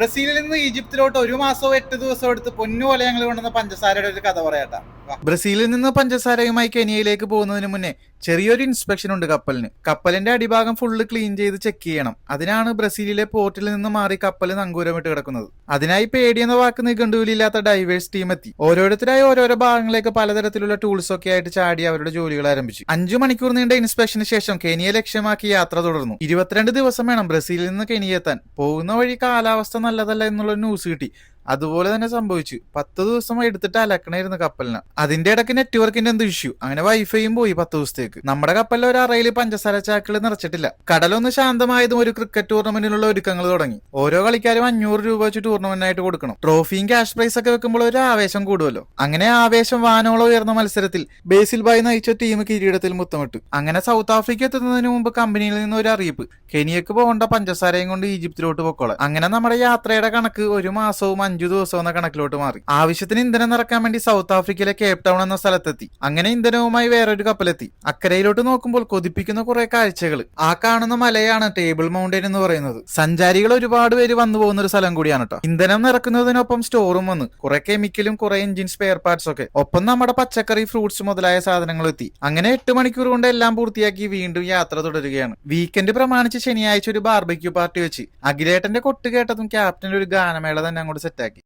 ബ്രസീലിൽ നിന്ന് ഈജിപ്തിലോട്ട് ഒരു മാസവും എട്ട് ദിവസവും എടുത്ത് പൊന്നുപോലെ ഞങ്ങൾ കൊണ്ടുവന്ന പഞ്ചസാരയുടെ ഒരു കഥ പറയാട്ടാ. ബ്രസീലിൽ നിന്ന് പഞ്ചസാരയുമായി കെനിയയിലേക്ക് പോകുന്നതിന് മുന്നേ ചെറിയൊരു ഇൻസ്പെക്ഷൻ ഉണ്ട് കപ്പലിന്. കപ്പലിന്റെ അടിഭാഗം ഫുള്ള് ക്ലീൻ ചെയ്ത് ചെക്ക് ചെയ്യണം. അതിനാണ് ബ്രസീലിലെ പോർട്ടിൽ നിന്ന് മാറി കപ്പൽ നങ്കൂരമിട്ട് കിടക്കുന്നത്. അതിനായി പേടിയെന്ന വാക്ക് നിഘണ്ടുവിലില്ലാത്ത ഡൈവേഴ്സ് ടീം എത്തി. ഓരോരുത്തരായി ഓരോരോ ഭാഗങ്ങളിലേക്ക് പലതരത്തിലുള്ള ടൂൾസ് ഒക്കെ ആയിട്ട് ചാടി അവരുടെ ജോലികൾ ആരംഭിച്ചു. അഞ്ചു മണിക്കൂർ നീണ്ട ഇൻസ്പെക്ഷന് ശേഷം കെനിയെ ലക്ഷ്യമാക്കി യാത്ര തുടർന്നു. ഇരുപത്തിരണ്ട് ദിവസം വേണം ബ്രസീലിൽ നിന്ന് കെനിയെത്താൻ പോകുന്ന വഴി കാലാവസ്ഥ നല്ലതല്ല എന്നുള്ള ന്യൂസ് കിട്ടി. അതുപോലെ തന്നെ സംഭവിച്ചു. പത്ത് ദിവസം എടുത്തിട്ട് അലക്കണായിരുന്നു കപ്പലിന്. അതിന്റെ ഇടയ്ക്ക് നെറ്റ്വർക്കിന്റെ എന്ത് ഇഷ്യൂ അങ്ങനെ വൈഫൈയും പോയി പത്ത് ദിവസത്തേക്ക്. നമ്മുടെ കപ്പലിൽ ഒരു അറയിൽ പഞ്ചസാര ചാക്കുകൾ നിറച്ചിട്ടില്ല. കടലൊന്ന് ശാന്തമായതും ഒരു ക്രിക്കറ്റ് ടൂർണമെന്റിനുള്ള ഒരുക്കങ്ങൾ തുടങ്ങി. ഓരോ കളിക്കാരും അഞ്ഞൂറ് രൂപ വെച്ച് ടൂർണമെന്റ് ആയിട്ട് കൊടുക്കണം. ട്രോഫിയും ക്യാഷ് പ്രൈസ് ഒക്കെ വെക്കുമ്പോൾ ഒരു ആവേശം കൂടുമല്ലോ. അങ്ങനെ ആവേശം വാനോളം ഉയർന്ന മത്സരത്തിൽ ബേസിൽ ബായ് നയിച്ച ടീം കിരീടത്തിൽ മുത്തമിട്ടു. അങ്ങനെ സൗത്ത് ആഫ്രിക്ക എത്തുന്നതിന് മുമ്പ് കമ്പനിയിൽ നിന്ന് ഒരു അറിയിപ്പ്. കെനിയക്ക് പോകേണ്ട പഞ്ചസാരയും കൊണ്ട് ഈജിപ്തിലോട്ട് പൊക്കോളാം. അങ്ങനെ നമ്മുടെ യാത്രയുടെ കണക്ക് ഒരു മാസവും അഞ്ചു ദിവസവും എന്ന കണക്കിലോട്ട് മാറി. ആവശ്യത്തിന് ഇന്ധനം നിറക്കാൻ വേണ്ടി സൗത്ത് ആഫ്രിക്കയിലെ കേപ്പ് ടൗൺ എന്ന സ്ഥലത്തെത്തി. അങ്ങനെ ഇന്ധനവുമായി വേറൊരു കപ്പലെത്തി. അക്കരയിലോട്ട് നോക്കുമ്പോൾ കൊതിപ്പിക്കുന്ന കുറെ കാഴ്ചകൾ ആ കാണുന്ന മലയാണ് ടേബിൾ മൗണ്ടൻ എന്ന് പറയുന്നത്. സഞ്ചാരികൾ ഒരുപാട് പേര് വന്നു പോകുന്ന ഒരു സ്ഥലം കൂടിയാണ് കേട്ടോ ഇന്ധനം നിറക്കുന്നതിനൊപ്പം സ്റ്റോറും വന്ന്. കുറെ കെമിക്കലും കുറെ എഞ്ചിൻ സ്പെയർ പാർട്സ് ഒക്കെ. ഒപ്പം നമ്മുടെ പച്ചക്കറി ഫ്രൂട്ട്സ് മുതലായ സാധനങ്ങൾ എത്തി. അങ്ങനെ എട്ട് മണിക്കൂർ കൊണ്ട് എല്ലാം പൂർത്തിയാക്കി വീണ്ടും യാത്ര തുടരുകയാണ്. വീക്കെൻഡ് പ്രമാണിച്ച് ശനിയാഴ്ച ഒരു ബാർബിക്യൂ പാർട്ടി വെച്ച്. അഖിലേട്ടന്റെ കൊട്ട് കേട്ടതും ക്യാപ്റ്റന്റെ ഒരു ഗാനമേള തന്നെ അങ്ങോട്ട് സെറ്റാക്കി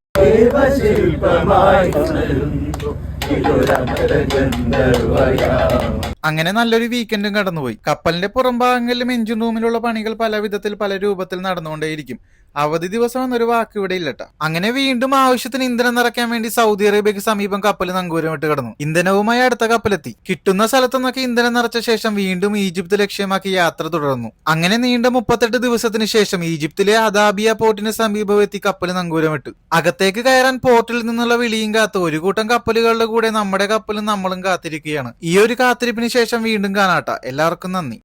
ഉണരുന്നു ഇതൊരമരഗന്ധർവയാം. അങ്ങനെ നല്ലൊരു വീക്കെൻഡും കടന്നുപോയി. കപ്പലിന്റെ പുറംഭാഗങ്ങളിലും എഞ്ചിൻ റൂമിലുള്ള പണികൾ പല വിധത്തിൽ പല രൂപത്തിൽ നടന്നുകൊണ്ടേയിരിക്കും. അവധി ദിവസം എന്നൊരു വാക്ക് ഇവിടെ ഇല്ലട്ട. അങ്ങനെ വീണ്ടും ആവശ്യത്തിന് ഇന്ധനം നിറയ്ക്കാൻ വേണ്ടി സൗദി അറേബ്യക്ക് സമീപം കപ്പൽ നങ്കൂരമിട്ട് കടന്നു. ഇന്ധനവുമായി അടുത്ത കപ്പലെത്തി. കിട്ടുന്ന സ്ഥലത്തു നിന്നൊക്കെ ഇന്ധനം നിറച്ച ശേഷം വീണ്ടും ഈജിപ്ത് ലക്ഷ്യമാക്കി യാത്ര തുടർന്നു. അങ്ങനെ നീണ്ട മുപ്പത്തെട്ട് ദിവസത്തിന് ശേഷം ഈജിപ്തിലെ അദാബിയ പോർട്ടിന് സമീപം എത്തി കപ്പൽ നങ്കൂരമിട്ട് അകത്തേക്ക് കയറാൻ പോർട്ടിൽ നിന്നുള്ള വിളിയും കാത്ത് ഒരു കൂട്ടം കപ്പലുകളുടെ കൂടെ നമ്മുടെ കപ്പലും നമ്മളും കാത്തിരിക്കുകയാണ്. ഈ ഒരു കാത്തിരിപ്പിന് ശേഷം വീണ്ടും കാണാട്ട എല്ലാവർക്കും നന്ദി.